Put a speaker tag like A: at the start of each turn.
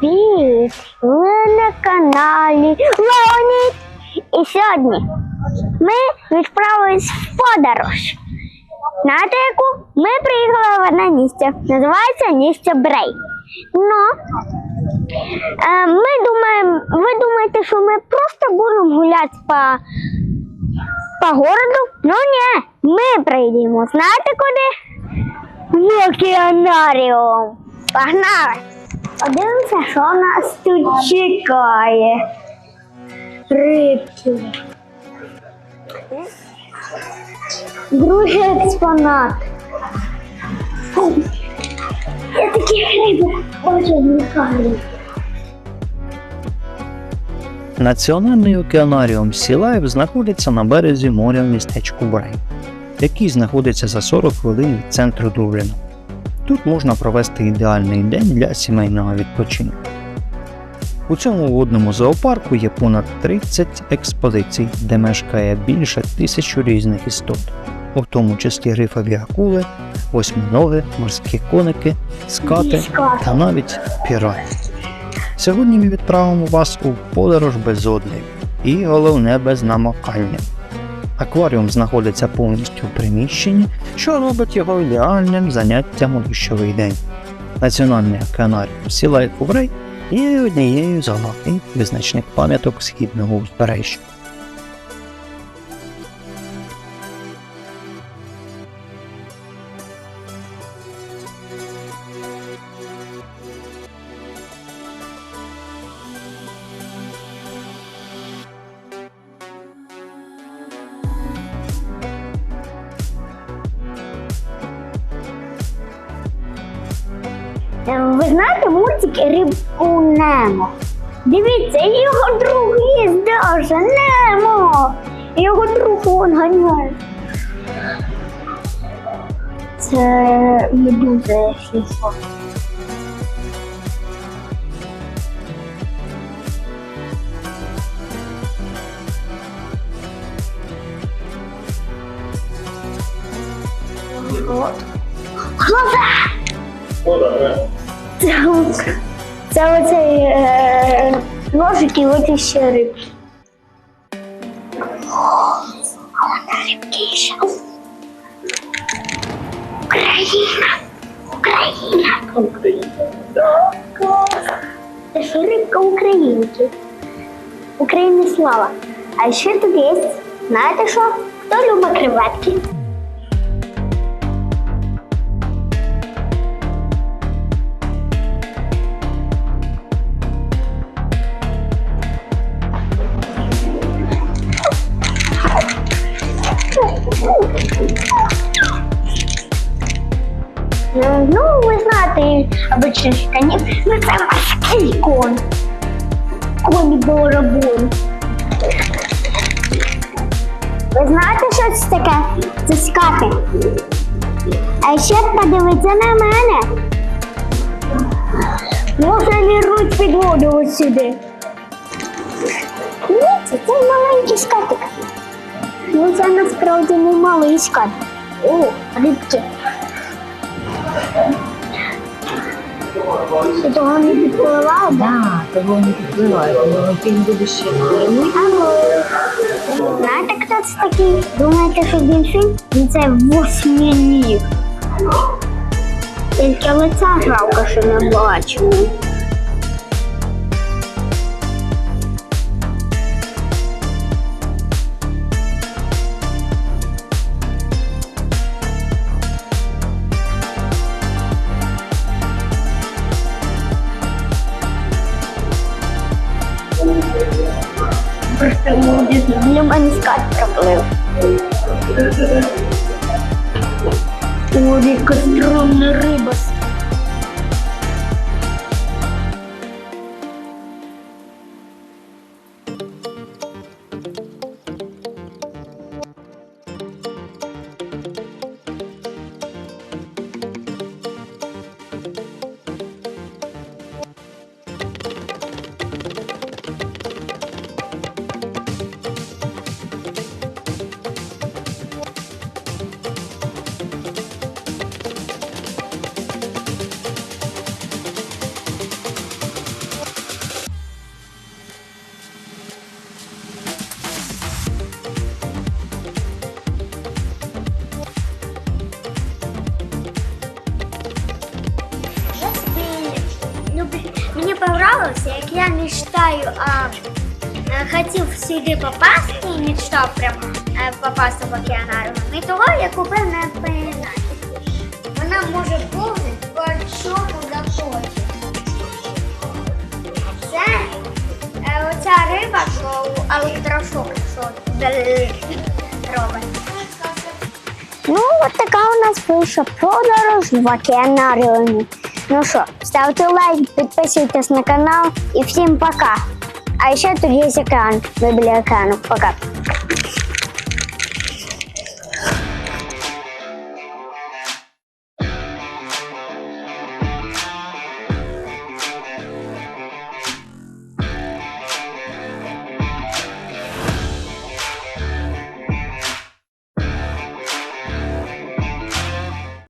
A: Привіт! Ви на каналі Леонід. І сьогодні ми відправились в подорож. Знаєте яку? Ми приїхали в одне місце. Називається місце Брей. Ну, е, ми думаємо, ви думаєте, що ми просто будемо гуляти по, по городу? Ну ні, ми прийдемо. Знаєте куди? В океанаріум. Погнали! Подивимося, що нас тут чекає. Рибки. Другий експонат. Я такі риби хочу вникати.
B: Національний океанаріум Сілаєв знаходиться на березі моря в містечку Брей, який знаходиться за 40 хвилин від центру Дубліна. Тут можна провести ідеальний день для сімейного відпочинку. У цьому водному зоопарку є понад 30 експозицій, де мешкає більше тисячу різних істот, у тому числі грифові акули, восьминоги, морські коники, скати та навіть пірати. Сьогодні ми відправимо вас у подорож без одних і головне без намокання. Акваріум знаходиться повністю в приміщенні, що робить його ідеальним заняттям у дощовий день. Національний океанаріум Сілай Куврей є однією з головних визначних пам'яток східного узбережжя.
A: Ви знаєте мультик Рибку Немо? Дивіться, його друг є даже Немо. Його друг он ганяє. Це медуза, якщо що. Це, оце- це оцей е, ножик і оці ще рибки. Вона рибки ще. Україна! Україна! Україна! Це ж рибка українки. Україні слава. А ще тут є, знаєте що? Хто любить креветки? Ну, ви знаєте, обичних конів, ну це морський кон. Коні барабон. Ви знаєте, що це таке? Це скати. А ще подивіться на мене. Можна віруть під воду ось сюди. Дивіться, це маленький скатик. Ну, це насправді не малий скат. О, рибки. Ти того не підпливає, да?
C: Того не підпливає, він буде ще.
A: Алло. Знаєте, хто це такий? Думаєте, що дельфін? Він це восьминіг. Тільки лиця жалко, що не бачу. Скат проплив. О, яка стрімна риба. Сподобалося, як я мечтаю, а, е, хотів сюди попасти і мечтав прям е, попасти в океанаріум. І того я купив на пеналі. Вона може повнити по чому захоче. Це е, оця риба, що електрошок, що робить. Ну, от така у нас вийшла подорож в океанаріумі. Ну що, ставте лайк, підписуйтесь на канал і всім пока. А ще тут є екран. Біля екрану. Пока.